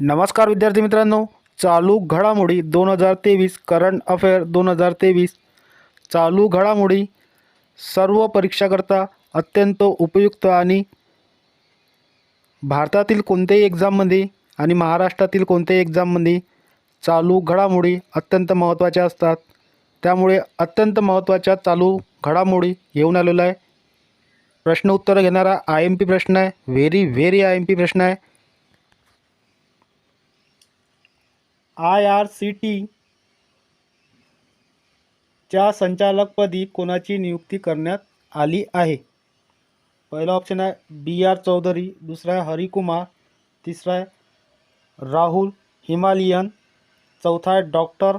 नमस्कार विद्यार्थी मित्रांनो चालू घडामोडी दोन हजार तेवीस करंट अफेअर दोन हजार तेवीस. चालू घडामोडी सर्व परीक्षाकरता अत्यंत उपयुक्त आणि भारतातील कोणत्याही एक्झाममध्ये आणि महाराष्ट्रातील कोणत्याही एक्झाममध्ये चालू घडामोडी अत्यंत महत्त्वाच्या असतात. त्यामुळे अत्यंत महत्त्वाच्या चालू घडामोडी घेऊन आलेलो आहे. प्रश्न उत्तरं घेणारा आय एम पी प्रश्न आहे. Very very I M P प्रश्न आहे. आय आर सी टी च्या संचालकपदी कोणाची नियुक्ती करण्यात आली आहे? पहिला ऑप्शन आहे बी आर चौधरी दुसरा आहे हरिकुमार तिसरा आहे राहुल हिमालियन चौथा आहे डॉक्टर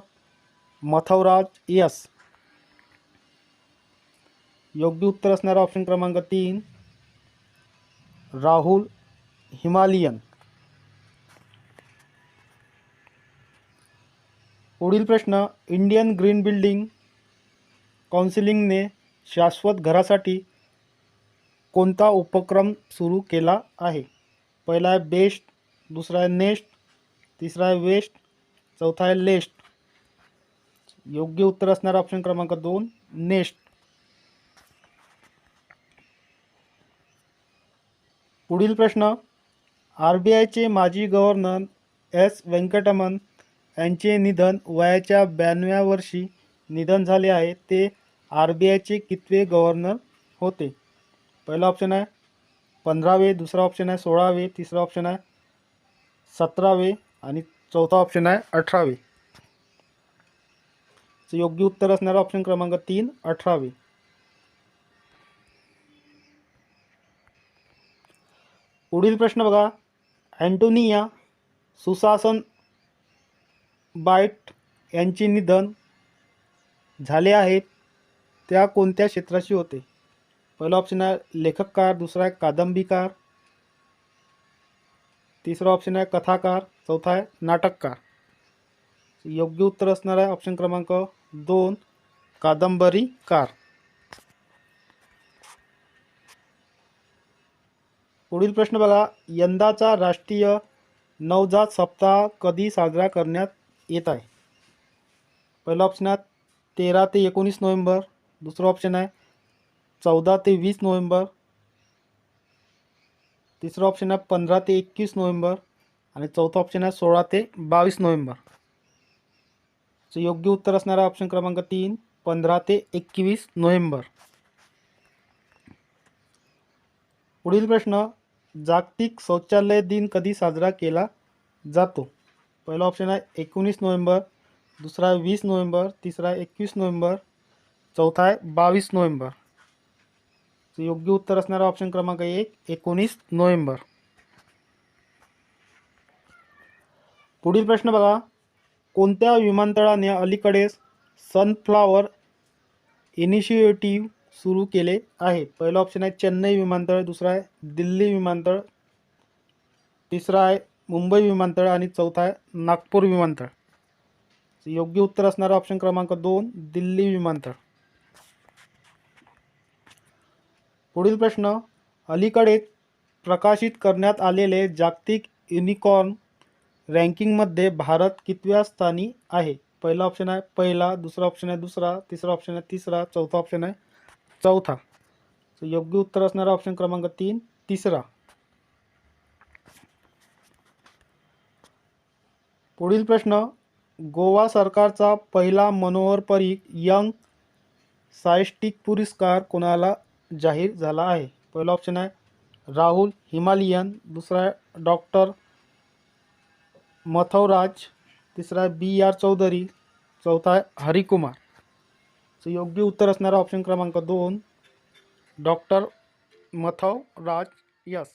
मथवराज यस. योग्य उत्तर असणारा ऑप्शन क्रमांक तीन राहुल हिमालियन. पुढील प्रश्न इंडियन ग्रीन बिल्डिंग काउन्सिलिंगने शाश्वत घरासाठी कोणता उपक्रम सुरू केला आहे? पहिला आहे बेस्ट दुसरा आहे नेस्ट तिसरा आहे वेस्ट चौथा आहे लेस्ट योग्य उत्तर असणारा ऑप्शन क्रमांक दोन नेस्ट पुढील प्रश्न आर बी आयचे माजी गव्हर्नर एस व्यंकटमन यांचे निधन वयाच्या ब्याण्णव्या वर्षी निधन झाले आहे. ते आर बी आयचे कितवे गव्हर्नर होते? पहिला ऑप्शन आहे पंधरावे दुसरा ऑप्शन आहे सोळावे तिसरा ऑप्शन आहे सतरावे आणि चौथा ऑप्शन आहे अठरावे. योग्य उत्तर असणारा ऑप्शन क्रमांक तीन अठरावे. पुढील प्रश्न बघा. अँटोनिया सुशासन बाईट यांचे निधन झाले आहेत त्या कोणत्या क्षेत्राशी होते? पहिला ऑप्शन आहे लेखककार दुसरा आहे कादंबीकार तिसरा ऑप्शन आहे कथाकार चौथा आहे नाटककार. योग्य उत्तर असणार आहे ऑप्शन क्रमांक दोन कादंबरीकार. पुढील प्रश्न बघा यंदाचा राष्ट्रीय नवजात सप्ताह कधी साजरा करण्यात येत आहे. पहिलं ऑप्शन आहे तेरा ते एकोणीस नोव्हेंबर. दुसरं ऑप्शन आहे चौदा ते वीस नोव्हेंबर. तिसरं ऑप्शन आहे पंधरा ते एकवीस नोव्हेंबर. आणि चौथा ऑप्शन आहे सोळा ते बावीस नोव्हेंबर. सो योग्य उत्तर असणारा ऑप्शन क्रमांक तीन पंधरा ते एकवीस नोव्हेंबर. पुढील प्रश्न जागतिक शौचालय दिन कधी साजरा केला जातो? पहिला ऑप्शन आहे एकोणीस नोव्हेंबर दुसरा आहे वीस नोव्हेंबर तिसरा आहे एकवीस नोव्हेंबर चौथा आहे बावीस नोव्हेंबर. योग्य उत्तर असणारा ऑप्शन क्रमांक एक एकोणीस नोव्हेंबर. पुढील प्रश्न बघा. कोणत्या विमानतळाने अलीकडेच सनफ्लावर इनिशिएटिव्ह सुरू केले आहे? पहिलं ऑप्शन आहे चेन्नई विमानतळ दुसरा आहे दिल्ली विमानतळ तिसरा आहे मुंबई विमानतळ आणि चौथा आहे नागपूर विमानतळ. योग्य उत्तर असणारा ऑप्शन क्रमांक दोन दिल्ली विमानतळ. पुढील प्रश्न अलीकडे प्रकाशित करण्यात आलेले जागतिक युनिकॉर्न रँकिंगमध्ये भारत कितव्या स्थानी आहे? पहिला ऑप्शन आहे पहिला दुसरा ऑप्शन आहे दुसरा तिसरा ऑप्शन आहे तिसरा चौथा ऑप्शन आहे चौथा. योग्य उत्तर असणारा ऑप्शन क्रमांक तीन तिसरा. पुढील प्रश्न. गोवा सरकारचा पहिला मनोहर परीख यंग सायस्टिक पुरस्कार कोणाला जाहीर झाला आहे? पहिला ऑप्शन आहे राहुल हिमालियन. दुसरा आहे डॉक्टर मथवराज तिसरा आहे बी आर चौधरी. चौथा आहे हरिकुमार. सो योग्य उत्तर असणारा ऑप्शन क्रमांक दोन डॉक्टर मथवराज यस